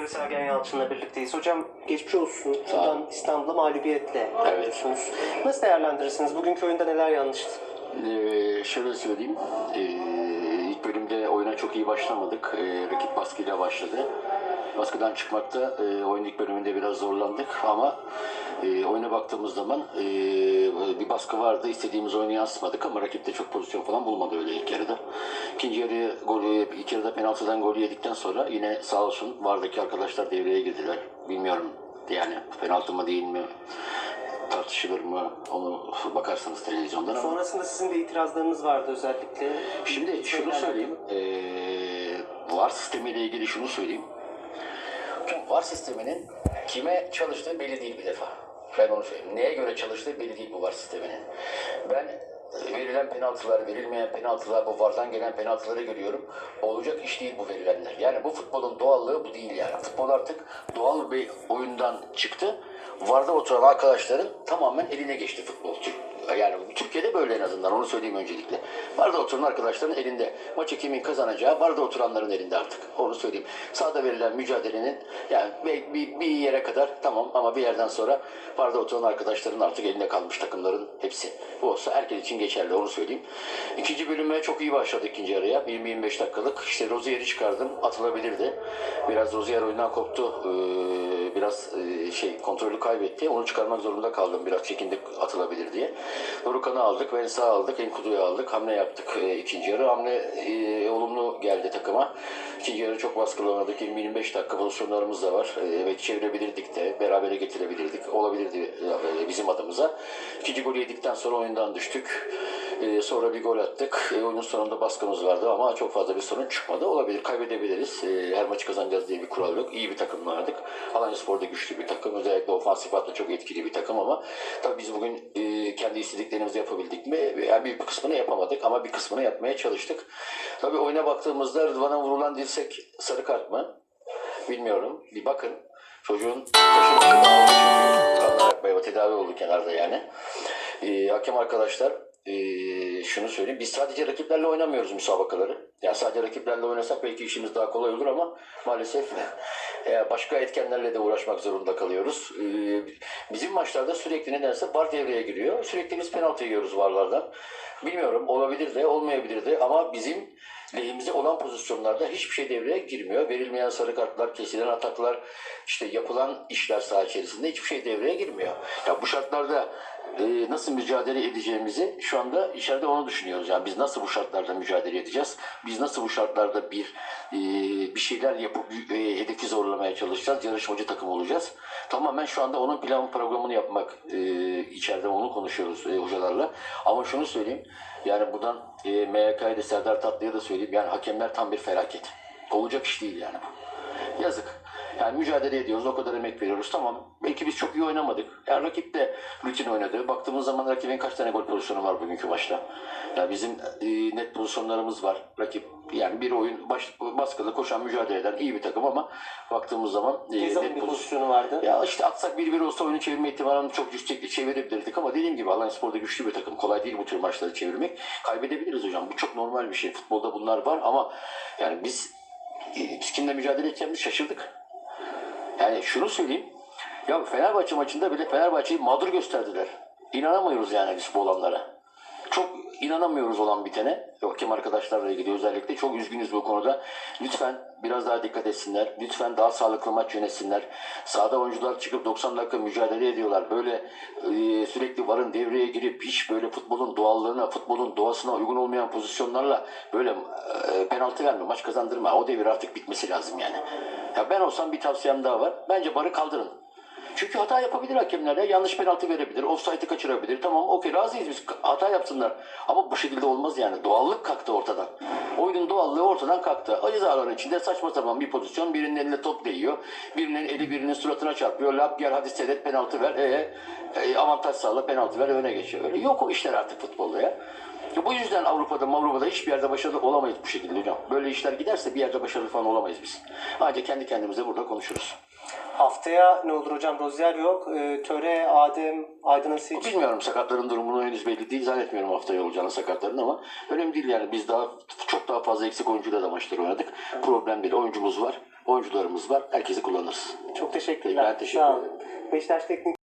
direktörü Sergen Yalçın'la birlikteyiz. Hocam geçmiş olsun. Buradan İstanbul'a mağlubiyetle ayrılıyorsunuz. Nasıl değerlendirirsiniz? Bugünkü oyunda neler yanlıştı? Ee, şöyle söyleyeyim. Ee, ilk bölümde oyuna çok iyi başlamadık. Ee, rakip baskıyla başladı. Baskıdan çıkmakta e, oyun ilk bölümünde biraz zorlandık ama e, oyuna baktığımız zaman e, bir baskı vardı. İstediğimiz oyunu yansıtmadık ama rakip de çok pozisyon falan bulmadı öyle ilk yarıda. İkinci yarı golü, ilk yarıda penaltıdan golü yedikten sonra yine sağ olsun vardaki arkadaşlar devreye girdiler. Bilmiyorum yani penaltı mı değil mi tartışılır mı onu bakarsanız televizyondan ama Sonrasında sizin de itirazlarınız vardı özellikle. Şimdi şunu söyleyeyim. Eee VAR sistemiyle ilgili şunu söyleyeyim. VAR sisteminin kime çalıştığı belli değil bir defa. Ben onu söyleyeyim. Neye göre çalıştığı belli değil bu VAR sisteminin. Ben e, verilen penaltılar, verilmeyen penaltılar, bu VAR'dan gelen penaltıları görüyorum. Olacak iş değil bu verilenler. Yani bu futbolun doğallığı bu değil yani. Futbol artık doğal bir oyundan çıktı. VAR'da oturan arkadaşların tamamen eline geçti futbol. Yani Türkiye'de böyle en azından onu söyleyeyim öncelikle. VAR'da oturan arkadaşların elinde. Maçı kimin kazanacağı VAR'da oturanların elinde artık. Onu söyleyeyim. Sahada verilen mücadelenin yani bir, bir, bir yere kadar tamam ama bir yerden sonra VAR'da oturan arkadaşların artık elinde kalmış takımların hepsi. Bu olsa herkes için geçerli onu söyleyeyim. İkinci bölüme çok iyi başladı ikinci yarıya. 20-25 dakikalık. İşte Rozier'i çıkardım. Atılabilirdi. Biraz Rozier oyundan koptu. Ee, biraz e, şey kontrolü kaybetti. Onu çıkarmak zorunda kaldım. Biraz çekindik atılabilir diye. Dorukan'ı aldık. Vensa aldık. Enkudu'yu aldık. Hamle yaptık e, ikinci yarı. Hamle e, olumlu geldi takıma. İkinci yarı çok baskılı oynadık. 20-25 dakika pozisyonlarımız da var. E, evet çevirebilirdik de. Berabere getirebilirdik. Olabilirdi e, bizim adımıza. İkinci golü yedikten sonra oyundan düştük. E, sonra bir gol attık. E, oyunun sonunda baskımız vardı ama çok fazla bir sorun çıkmadı. Olabilir. Kaybedebiliriz. E, her maçı kazanacağız diye bir kural yok. İyi bir takımlardık. Alanya Spor'da güçlü bir takım. Özellikle ofansif hatta çok etkili bir takım ama tabii biz bugün e, kendi istediklerimizi yapabildik mi? Yani bir kısmını yapamadık ama bir kısmını yapmaya çalıştık. Tabii oyuna baktığımızda Rıdvan'a vurulan dirsek sarı kart mı? Bilmiyorum. Bir bakın. Çocuğun kaşıntı dağıldı çünkü. tedavi oldu kenarda yani. E, hakem arkadaşlar e, şunu söyleyeyim. Biz sadece rakiplerle oynamıyoruz müsabakaları. Yani sadece rakiplerle oynasak belki işimiz daha kolay olur ama maalesef e, başka etkenlerle de uğraşmak zorunda kalıyoruz. E, bizim maçlarda sürekli nedense var devreye giriyor. Sürekli biz penaltı yiyoruz varlardan. Bilmiyorum olabilir de olmayabilir de ama bizim lehimize olan pozisyonlarda hiçbir şey devreye girmiyor. Verilmeyen sarı kartlar, kesilen ataklar, işte yapılan işler saha içerisinde hiçbir şey devreye girmiyor. Ya bu şartlarda e, nasıl mücadele edeceğimizi şu anda içeride onu düşünüyoruz. Yani biz nasıl bu şartlarda mücadele edeceğiz? Biz nasıl bu şartlarda bir e, bir şeyler yapıp e, hedefi zorlamaya çalışacağız? Yarışmacı takım olacağız. Tamamen şu anda onun plan programını yapmak e, içeride onu konuşuyoruz hocalarla. Ama şunu söyleyeyim. Yani buradan e, MYK'ya da Serdar Tatlı'ya da söyleyeyim. Yani hakemler tam bir felaket. Olacak iş değil yani bu. Yazık. Yani mücadele ediyoruz, o kadar emek veriyoruz. Tamam, belki biz çok iyi oynamadık. Yani rakip de rutin oynadı. Baktığımız zaman rakibin kaç tane gol pozisyonu var bugünkü maçta. Yani bizim e, net pozisyonlarımız var. Rakip yani bir oyun baş, baskılı koşan mücadele eden iyi bir takım ama baktığımız zaman e, Gezal'ın net bir pozisyon. pozisyonu vardı. Ya işte atsak 1-1 olsa oyunu çevirme ihtimalini çok yüksekti çevirebilirdik ama dediğim gibi Alanya Spor'da güçlü bir takım. Kolay değil bu tür maçları çevirmek. Kaybedebiliriz hocam. Bu çok normal bir şey. Futbolda bunlar var ama yani biz, e, biz kimle mücadele edeceğimizi şaşırdık. Yani şunu söyleyeyim. Ya Fenerbahçe maçında bile Fenerbahçe'yi mağdur gösterdiler. İnanamıyoruz yani biz bu olanlara. Çok inanamıyoruz olan bitene. Hakem arkadaşlarla ilgili özellikle çok üzgünüz bu konuda. Lütfen biraz daha dikkat etsinler. Lütfen daha sağlıklı maç yönetsinler. Sahada oyuncular çıkıp 90 dakika mücadele ediyorlar. Böyle e, sürekli varın devreye girip hiç böyle futbolun doğallığına, futbolun doğasına uygun olmayan pozisyonlarla böyle e, penaltı verme, maç kazandırma. O devir artık bitmesi lazım yani. Ya ben olsam bir tavsiyem daha var. Bence barı kaldırın. Çünkü hata yapabilir hakemler ya. Yanlış penaltı verebilir. Offside'ı kaçırabilir. Tamam okey razıyız biz. Hata yapsınlar. Ama bu şekilde olmaz yani. Doğallık kalktı ortadan. Oyunun doğallığı ortadan kalktı. Acı alanın içinde saçma sapan bir pozisyon. Birinin eline top değiyor. Birinin eli birinin suratına çarpıyor. Lap gel hadi sedet penaltı ver. E, e, avantaj sağla penaltı ver öne geçiyor. Öyle yok o işler artık futbolda ya. Ya bu yüzden Avrupa'da, Avrupa'da hiçbir yerde başarılı olamayız bu şekilde hocam. Böyle işler giderse bir yerde başarılı falan olamayız biz. Ancak kendi kendimize burada konuşuruz. Haftaya ne olur hocam? Rozier yok. Ee, Töre, Adem, Aydın Asiç. Bilmiyorum sakatların durumunu henüz belli değil. Zannetmiyorum haftaya olacağını sakatların ama önemli değil yani. Biz daha çok daha fazla eksik oyuncuyla da maçlar oynadık. Problem değil. Oyuncumuz var. oyuncularımız var. Herkesi kullanırız. Çok teşekkürler. Ben teşekkür ederim. Beşiktaş Teknik